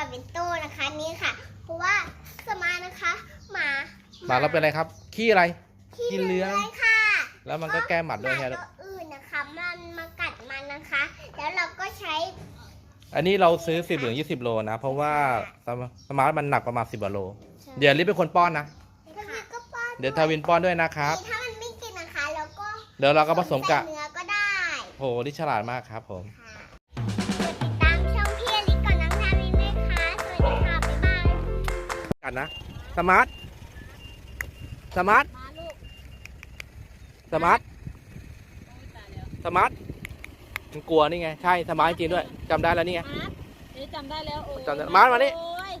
าเป็นโต้นะคะนี่ค่ะ เพราะว่าสมานะคะหมาหมาเราเป็นอะไรครับ ขี้อะไร ขี้ขี้เลื้เลื้อองยค่ะ แล้วมันก็แก้หมัดด้วยหใช่มาไหมตัวอื่นนะคะ มันมากัดมันนะคะ แล้วเราก็ใช้ อันนี้เราซื้อสิบเหลืองยี่สิบโลนะ เพราะว่าสมาสมาร์ทมันหนักประมาณสิบโล เดี๋ยวลิฟเป็นคนป้อนนะค่ะก็ป้อนเดี๋ยวทาวินป้อนด้วยนะครับ ถ้ามันไม่กินนะคะแล้วก็ เดี๋ยวเราก็ผสมกับใเนื้อก็ได้โหนี่ฉลาดมากครับผม กันนะ สมาร์ท สมาร์ท มาลูกสมาร์ท โอ้ยตายแล้วสมาร์ทมันกลัวนี่ไง ใช่ สมาร์ทจริงๆด้วยจำได้แล้วนี่ไง มาร์ทเอ๊ะจำได้แล้วโอ้ยจำได้มาร์ทมานี่ โอ้ย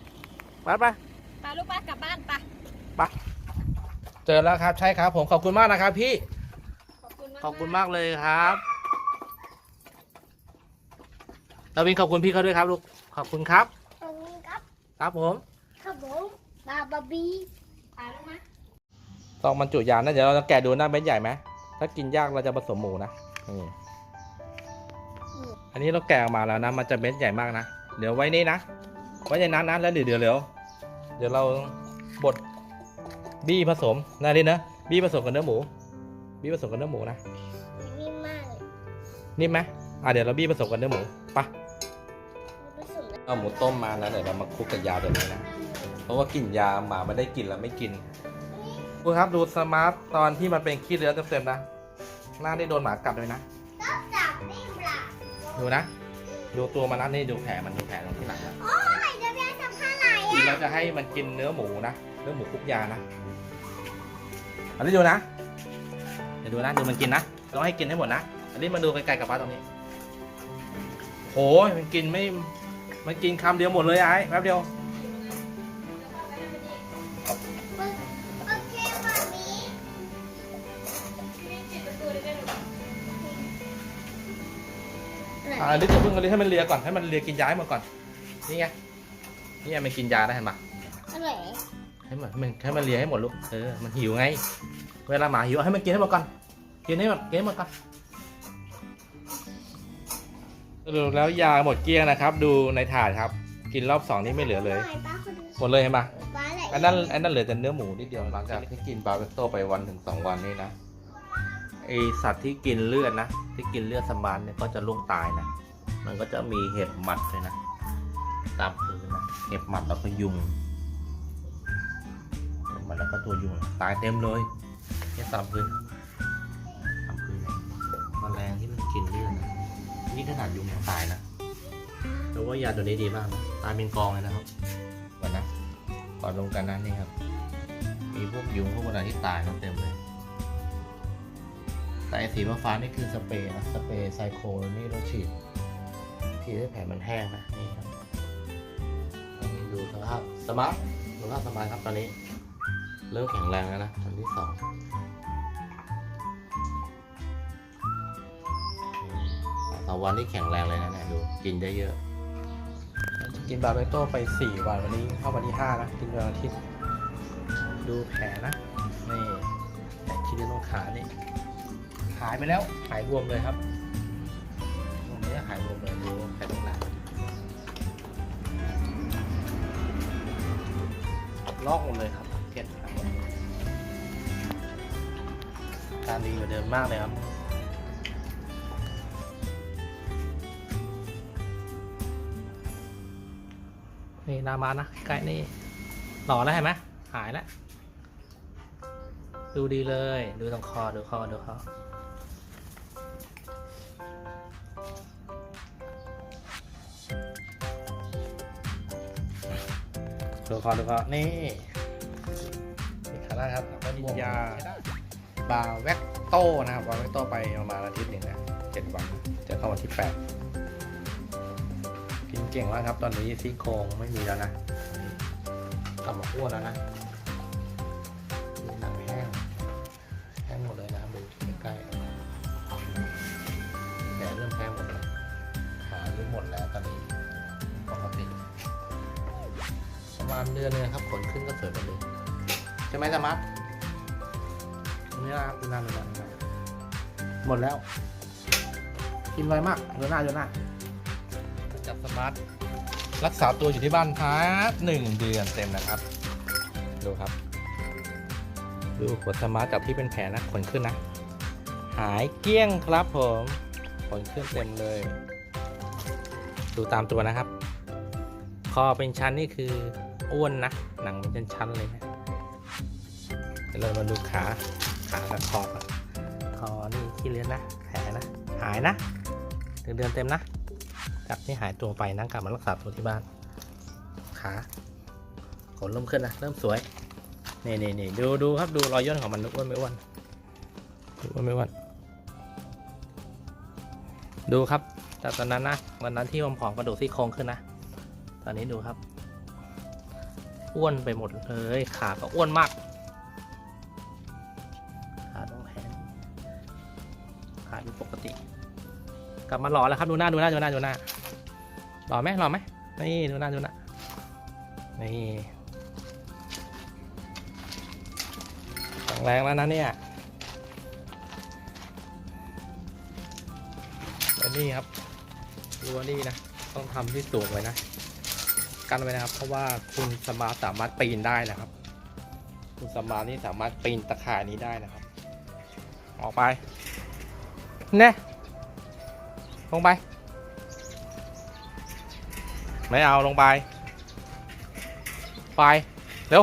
มาร์ทไป ไปลูกไปกลับบ้านไปเจอแล้วครับ ใช่ครับ ผมขอบคุณมากนะครับพี่ ขอบคุณมากขอบคุณมากเลยครับดาวินขอบคุณพี่เขาด้วยครับลูก ขอบคุณครับ ขอบคุณครับ ครับผม ครับผมบาบาบีไปแล้วนะซองบรรจุยานะเดี๋ยวเราจะแกะดูหน้าเม็ดใหญ่ไหมถ้ากินยากเราจะผสมหมูนะนี่อันนี้เราแกะออกมาแล้วนะ มันจะเม็ดใหญ่มากนะเดี๋ยวไว้นี่นะไว้ในนั้นนะแล้วเดี๋ยวเดี๋ยวเดี๋ยวเดี๋ยวเราบดบี้ผสมนะนี่นะบี้ผสมกับเนื้อหมู บี้ผสมกับเนื้อหมูนะนิ่มมากเลยนิ่มไหมอะเดี๋ยวเราบี้ผสมกับเนื้อหมูไปะผสมแล้วเอาหมูต้มมานะเดี๋ยวเรามาคลุกกับยาตัวนี้นะ เพราะว่ากลิ่นยาหมาไม่ได้กลิ่นแล้วไม่กินดูครับดูสมาร์ทตอนที่มันเป็นขี้เลื้อยเต็มๆนะหน้าได้โดนหมากัดเลยนะก็จับนิ่มละดูนะ ดูตัวมันนะนี่ดูแผลมันดูแผลตรงที่หลังนะโอ้ยเดี๋ยวพี่ทำผ้าไหนทีอะเราจะให้มันกินเนื้อหมูนะเนื้อหมูคลุกยานะอันนี้ดูนะเดี๋ยวดูนะดูมันกินนะต้องให้กินให้หมดนะอันนี้มาดูไกลๆกับป้าตรงนี้โหยมันกินไม่ มันกินคำเดียวหมดเลยไอ้แป๊บเดียว อ่าลิซจะเพิ่งเอาลิซให้มันเลียก่อนให้มันเลียกินยาให้หมดก่อน นี่ไง นี่ไงมันกินยาได้เห็นปะอร่อยให้มันให้มันให้มันเลียให้หมดลูก เออ มันหิวไง เวลาหมาหิวให้มันกินให้หมดก่อน กินให้หมดกินให้หมดก่อนสรุปแล้วยาหมดเกลี้ยงนะครับ ดูในถาดครับ กินรอบสองนี่ไม่เหลือเลย ป้าคนดูหมดเลยเห็นปะป้าแหละอันนั้นอันนั้นเหลือแต่เนื้อหมูนิดเดียวหลังจากที่กินบาร์เบโต้ไปวันถึงสองวันนี่นะ ไอสัตว์ที่กินเลือดนะ ที่กินเลือดสมานเนี่ยก็จะล่วงตายนะ มันก็จะมีเห็บหมัดเลยนะ ตามพื้นนะ เห็บหมัดแล้วก็ยุงเห็บหมัดแล้วก็ตัวยุงตายเต็มเลยเนี่ยตามพื้นตามพื้นเนี่ยแมลงที่มันกินเลือดนะนี่ขนาดยุงยังตายนะแต่ว่ายาตัวนี้ดีมากนะตายเป็นกองเลยนะครับก่อนนะก่อนลงกันนั้นนี่ครับ มีพวกยุงพวกอะไรที่ตายกันเต็มเลย แต่สีฟ้านี่คือสเปรย์นะสเปรย์ไซโคลนี่เราฉีดฉีดให้แผลมันแห้งนะนี่ครับดูสภาพสมาร์ทดูสภาพสมาร์ทครับตอนนี้ เริ่มแข็งแรงแล้วนะตอนที่สองสองวันที่แข็งแรงเลยนะเนี่ยดูกินได้เยอะ กินบาร์เบโต้ไป 4 วันวันนี้เข้าวันที่5นะกินวันอาทิตย์ดูแผลนะนี่แผลที่ตรงขานี่ หายไปแล้ว หายบวมเลยครับตรงนี้หายบวมเลยดูแผลตรงหลังลอกหมดเลยครับเก็ดหายหมดการดีกว่าเดิมมากเลยครับนี่นามานะใกล้นี่หล่อแล้วเห็นไหมหายแล้ว ดูดีเลย ดูตรงคอดูคอดูคอ ดูคอดูคอนี่นี่ขาล่างครับแล้วก็ดินยาบาแวกโต้นะครับบาแวกโต้ไปประมาณอาทิตย์หนึ่งนะเจ็ดวันจะเข้าวันที่แปดกินเก่งมากครับ ตอนนี้ซี่โครงไม่มีแล้วนะกลับมาอ้วนแล้วนะ เดือนนึงนะครับ ขนขึ้นก็สวยหมดเลยใช่ไหมสมาร์ทตรงนี้นะครับดูหน้าดูหน้าดูหน้าหมดแล้วกินไวมากดูหน้าดูหน้าจับสมาร์ทรักษาตัวอยู่ที่บ้านพักหนึ่งเดือนเต็มนะครับ ดูครับ ดูหัวสมาร์ทจากที่เป็นแผลนะขนขึ้นนะ หายเกลี้ยงครับผมขนขึ้นเต็มเลย ดูตามตัวนะครับ คอเป็นชั้นนี่คือ อ้วนนะ หนังมันเป็นชั้นเลยนะเดี๋ยวเรามาดูขาขากับคอก่อนคอนี่ที่เลือนนะแผลนะ หายนะถึงเดือนเต็มนะจากที่หายตัวไปนั่งกลับมารักษาตัวที่บ้านขาขนเริ่มขึ้นนะเริ่มสวยนี่นี่นี่ดูดูครับดูรอยย่นของมันอ้วนไม่อ้วนอ้วนไม่อ้วนดูครับจากตอนนั้นนะวันนั้นที่ผมผอมกระดูกซี่โครงขึ้นนะ ตอนนี้ดูครับ อ้วนไปหมดเลยขาก็อ้วนมากขาต้องแพงขาดูปกติ กลับมาหล่อแล้วครับดูหน้าดูหน้าดูหน้าดูหน้าหล่อไหมหล่อไหมนี่ดูหน้าดูหน้านี่แรงแล้วนะเนี่ยและนี่ครับดูว่านี่นะ ต้องทำที่สูงไว้นะ กันไว้นะครับ เพราะว่าคุณสมาร์ทสามารถปีนได้นะครับ คุณสมาร์ทนี่สามารถปีนตะข่ายนี้ได้นะครับ ออกไปเน่ลงไป ไม่เอาลงไป ไป เร็ว